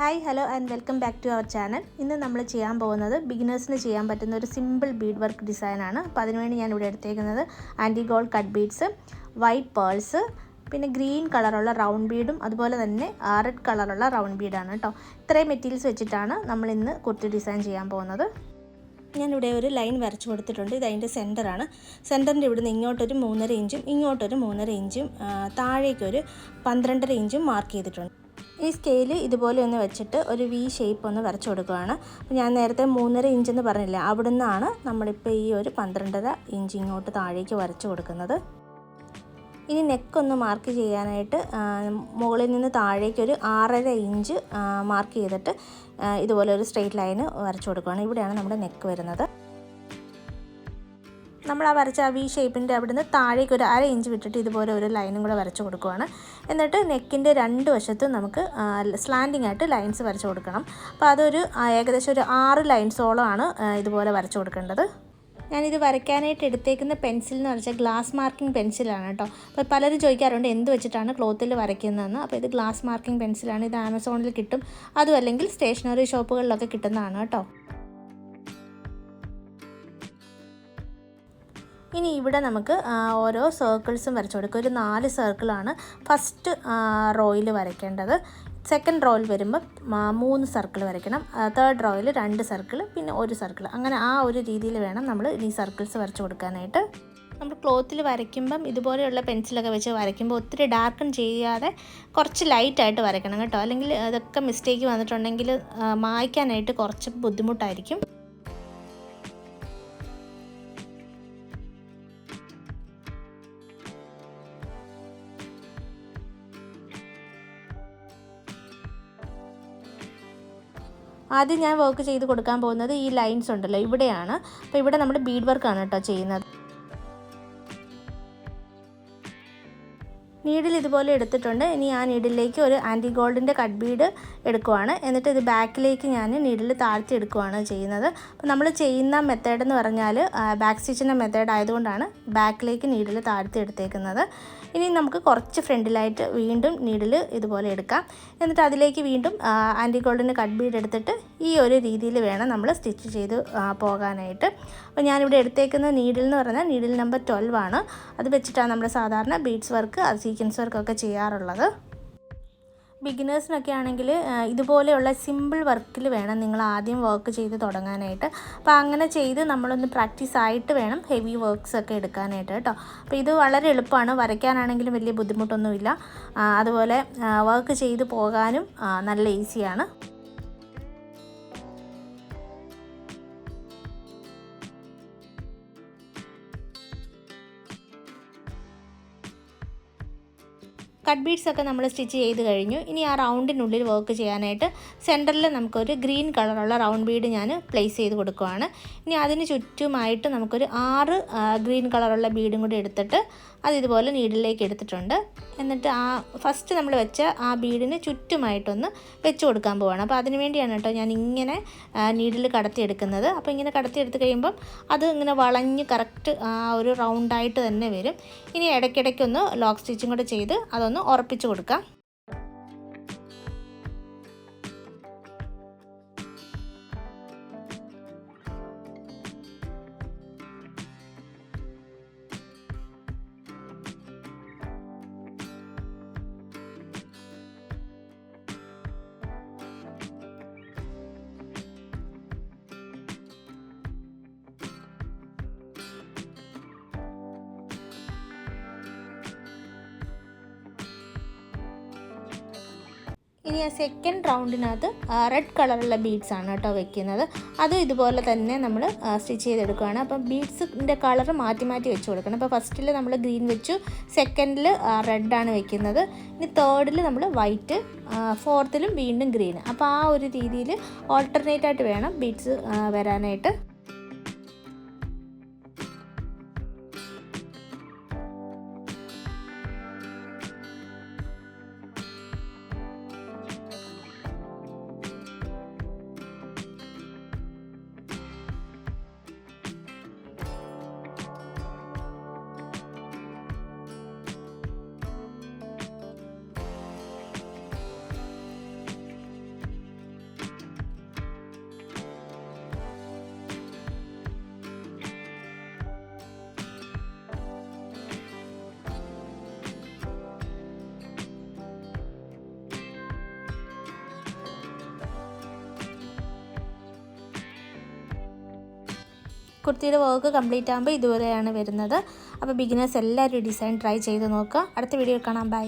Hi hello and welcome back to our channel. ഇന്ന് നമ്മൾ ചെയ്യാൻ പോകുന്നത് ബിഗിനേഴ്സിന് ചെയ്യാൻ പറ്റുന്ന ഒരു സിമ്പിൾ ബീഡ് വർക്ക് ഡിസൈനാണ് അപ്പോൾ അതിനുവേണ്ടി ഞാൻ ഇവിടെ എടുത്തേക്കുന്നത് anti gold cut beads white pearls പിന്നെ ഗ്രീൻ കളറുള്ള റൗണ്ട് ബീഡും അതുപോലെ തന്നെ റെഡ് കളറുള്ള റൗണ്ട് ബീഡാണ് കേട്ടോ. ഇത്രയും മെറ്റീരിയൽസ് വെച്ചിട്ടാണ് നമ്മൾ ഇന്ന് കുർത്തി ഡിസൈൻ ചെയ്യാൻ പോകുന്നത്. ഞാനിവിടെ ഒരു ലൈൻ വരച്ചു കൊടുത്തിട്ടുണ്ട്. ഇത് അതിന്റെ സെന്ററാണ് സെന്ററിന്റെ ഇവിടുന്ന് ഇങ്ങോട്ടൊരു മൂന്നര ഇഞ്ചും ഇങ്ങോട്ടൊരു മൂന്നര ഇഞ്ചും താഴേക്കൊരു പന്ത്രണ്ടര ഇഞ്ചും മാർക്ക് ചെയ്തിട്ടുണ്ട്. ഈ സ്കെയിൽ ഇതുപോലെ ഒന്ന് വെച്ചിട്ട് ഒരു വി ഷേപ്പ് ഒന്ന് വരച്ചു കൊടുക്കുകയാണ്. അപ്പോൾ ഞാൻ നേരത്തെ മൂന്നര ഇഞ്ച് എന്ന് പറഞ്ഞില്ല അവിടെ നിന്നാണ് നമ്മളിപ്പോൾ ഈ ഒരു പന്ത്രണ്ടര ഇഞ്ച് ഇങ്ങോട്ട് താഴേക്ക് വരച്ചു കൊടുക്കുന്നത്. ഇനി നെക്കൊന്ന് മാർക്ക് ചെയ്യാനായിട്ട് മുകളിൽ നിന്ന് താഴേക്ക് ഒരു ആറര ഇഞ്ച് മാർക്ക് ചെയ്തിട്ട് ഇതുപോലെ ഒരു സ്ട്രെയിറ്റ് ലൈന് വരച്ചു കൊടുക്കുകയാണ്. ഇവിടെയാണ് നമ്മുടെ നെക്ക് വരുന്നത്. നമ്മൾ ആ വരച്ച ആ വി ഷേപ്പിന്റെ അവിടുന്ന് താഴേക്ക് ഒരു അര ഇഞ്ച് വിട്ടിട്ട് ഇതുപോലെ ഒരു ലൈനും കൂടെ വരച്ചു കൊടുക്കുകയാണ്. എന്നിട്ട് നെക്കിന്റെ രണ്ട് വശത്തും നമുക്ക് സ്ലാൻഡിങ് ആയിട്ട് ലൈൻസ് വരച്ചു കൊടുക്കണം. അപ്പോൾ അതൊരു ഏകദേശം ഒരു ആറ് ലൈൻസോളമാണ് ഇതുപോലെ വരച്ചു കൊടുക്കേണ്ടത്. ഞാനിത് വരയ്ക്കാനായിട്ട് എടുത്തേക്കുന്ന പെൻസിൽ എന്ന് പറഞ്ഞാൽ ഗ്ലാസ് മാർക്കിംഗ് പെൻസിലാണ് കേട്ടോ. അപ്പോൾ പലരും ചോദിക്കാറുണ്ട് എന്ത് വെച്ചിട്ടാണ് ക്ലോത്തിൽ വരയ്ക്കുന്നതെന്ന്? അപ്പോൾ ഇത് ഗ്ലാസ് മാർക്കിംഗ് പെൻസിലാണ് ഇത് ആമസോണിൽ കിട്ടും. അതും അല്ലെങ്കിൽ സ്റ്റേഷനറി ഷോപ്പുകളിലൊക്കെ കിട്ടുന്നതാണ് കേട്ടോ. ഇനി ഇവിടെ നമുക്ക് ഓരോ സർക്കിൾസും വരച്ചു കൊടുക്കുക. ഒരു നാല് സർക്കിളാണ് ഫസ്റ്റ് റോയിൽ വരയ്ക്കേണ്ടത്. സെക്കൻഡ് റോയിൽ വരുമ്പോൾ മൂന്ന് സർക്കിൾ വരയ്ക്കണം. തേർഡ് റോയിൽ രണ്ട് സർക്കിൾ പിന്നെ ഒരു സർക്കിൾ അങ്ങനെ ആ ഒരു രീതിയിൽ വേണം നമ്മൾ ഈ സർക്കിൾസ് വരച്ചു കൊടുക്കാനായിട്ട്. നമ്മൾ ക്ലോത്തിൽ വരയ്ക്കുമ്പം ഇതുപോലെയുള്ള പെൻസിലൊക്കെ വെച്ച് വരയ്ക്കുമ്പോൾ ഒത്തിരി ഡാർക്കൺ ചെയ്യാതെ കുറച്ച് ലൈറ്റായിട്ട് വരയ്ക്കണം കേട്ടോ. അല്ലെങ്കിൽ അതൊക്കെ മിസ്റ്റേക്ക് വന്നിട്ടുണ്ടെങ്കിൽ മായ്ക്കാനായിട്ട് കുറച്ച് ബുദ്ധിമുട്ടായിരിക്കും. ആദ്യം ഞാൻ വർക്ക് ചെയ്ത് കൊടുക്കാൻ പോകുന്നത് ഈ ലൈൻസ് ഉണ്ടല്ലോ ഇവിടെയാണ്. അപ്പോൾ ഇവിടെ നമ്മൾ ബീഡ് വർക്കാണ് കേട്ടോ ചെയ്യുന്നത്. നീഡിൽ ഇതുപോലെ എടുത്തിട്ടുണ്ട്. ഇനി ആ നീഡിലേക്ക് ഒരു ആന്റി ഗോൾഡിന്റെ കട്ട് ബീഡ് എടുക്കുവാണ്. എന്നിട്ട് ഇത് ബാക്കിലേക്ക് ഞാൻ നീഡിൽ താഴ്ത്തി എടുക്കുവാണ് ചെയ്യുന്നത്. അപ്പോൾ നമ്മൾ ചെയ്യുന്ന മെത്തേഡ് എന്ന് പറഞ്ഞാൽ ബാക്ക് സ്റ്റിച്ചിന്റെ മെത്തേഡ് ആയതുകൊണ്ടാണ് ബാക്കിലേക്ക് നീഡിൽ താഴ്ത്തി എടുത്തേക്കുന്നത് ഇനി നമുക്ക് കുറച്ച് ഫ്രണ്ടിലായിട്ട് വീണ്ടും നീഡിൽ ഇതുപോലെ എടുക്കാം. എന്നിട്ട് അതിലേക്ക് വീണ്ടും ആന്റി ഗോൾഡിന്റെ കട്ട് ബീഡ് എടുത്തിട്ട് ഈ ഒരു രീതിയിൽ വേണം നമ്മൾ സ്റ്റിച്ച് ചെയ്ത് പോകാനായിട്ട്. അപ്പോൾ ഞാനിവിടെ എടുത്തേക്കുന്ന നീഡിൽ എന്ന് പറഞ്ഞാൽ നീഡിൽ നമ്പർ ട്വൽവ് ആണ്. അത് വെച്ചിട്ടാണ് നമ്മൾ സാധാരണ ബീഡ്സ് വർക്ക് അത് വർക്കൊക്കെ ചെയ്യാറുള്ളത്. ബിഗിനേഴ്സിനൊക്കെ ആണെങ്കിൽ ഇതുപോലെയുള്ള സിമ്പിൾ വർക്കിൽ വേണം നിങ്ങൾ ആദ്യം വർക്ക് ചെയ്ത് തുടങ്ങാനായിട്ട്. അപ്പോൾ അങ്ങനെ ചെയ്ത് നമ്മളൊന്ന് പ്രാക്ടീസ് ആയിട്ട് വേണം ഹെവി വർക്ക്സ് ഒക്കെ എടുക്കാനായിട്ട് കേട്ടോ. അപ്പോൾ ഇത് വളരെ എളുപ്പമാണ്. വരയ്ക്കാനാണെങ്കിലും വലിയ ബുദ്ധിമുട്ടൊന്നുമില്ല. അതുപോലെ വർക്ക് ചെയ്ത് പോകാനും നല്ല ഈസിയാണ്. കട്ട് ബീഡ്സ് ഒക്കെ നമ്മൾ സ്റ്റിച്ച് ചെയ്ത് കഴിഞ്ഞു. ഇനി ആ റൗണ്ടിനുള്ളിൽ വർക്ക് ചെയ്യാനായിട്ട് സെന്ററിൽ നമുക്കൊരു ഗ്രീൻ കളറുള്ള റൗണ്ട് ബീഡ് ഞാൻ പ്ലേസ് ചെയ്ത് കൊടുക്കുവാണ്. ഇനി അതിന് ചുറ്റുമായിട്ട് നമുക്കൊരു ആറ് ഗ്രീൻ കളറുള്ള ബീഡും കൂടി എടുത്തിട്ട് അത് ഇതുപോലെ നീഡിലേക്ക് എടുത്തിട്ടുണ്ട്. എന്നിട്ട് ആ ഫസ്റ്റ് നമ്മൾ വെച്ച ആ ബീഡിന് ചുറ്റുമായിട്ടൊന്ന് വെച്ച് കൊടുക്കാൻ പോവാണ്. അപ്പോൾ അതിന് വേണ്ടിയാണ് കേട്ടോ ഞാൻ ഇങ്ങനെ നീഡിൽ കടത്തിയെടുക്കുന്നത് അപ്പോൾ ഇങ്ങനെ കടത്തിയെടുത്ത് കഴിയുമ്പം അത് ഇങ്ങനെ വളഞ്ഞ് കറക്റ്റ് ആ ഒരു റൗണ്ടായിട്ട് തന്നെ വരും. ഇനി ഇടയ്ക്കിടയ്ക്കൊന്ന് ലോക്ക് സ്റ്റിച്ചും കൂടെ ചെയ്ത് അതൊന്ന് ഉറപ്പിച്ച് കൊടുക്കാം. ഇനി ആ സെക്കൻഡ് റൗണ്ടിനകത്ത് റെഡ് കളറുള്ള ബീഡ്സ് ആണ് കേട്ടോ വെക്കുന്നത്. അതും ഇതുപോലെ തന്നെ നമ്മൾ സ്റ്റിച്ച് ചെയ്തെടുക്കുകയാണ് അപ്പം ബീഡ്സിന്റെ കളർ മാറ്റി മാറ്റി വെച്ച് കൊടുക്കണം. അപ്പോൾ ഫസ്റ്റിൽ നമ്മൾ ഗ്രീൻ വെച്ചു സെക്കൻഡിൽ റെഡാണ് വെക്കുന്നത്. ഇനി തേർഡിൽ നമ്മൾ വൈറ്റ് ഫോർത്തിലും വീണ്ടും ഗ്രീൻ അപ്പോൾ ആ ഒരു രീതിയിൽ ഓൾട്ടർനേറ്റ് ആയിട്ട് വേണം ബീഡ്സ് വരാനായിട്ട്. കുർത്തിയുടെ വർക്ക് കംപ്ലീറ്റ് ആകുമ്പോൾ ഇതുപോലെയാണ് വരുന്നത്. അപ്പോൾ ബിഗിനേഴ്സ് എല്ലാവരും ഡിസൈൻ ട്രൈ ചെയ്ത് നോക്കുക. അടുത്ത വീഡിയോ കാണാം. ബൈ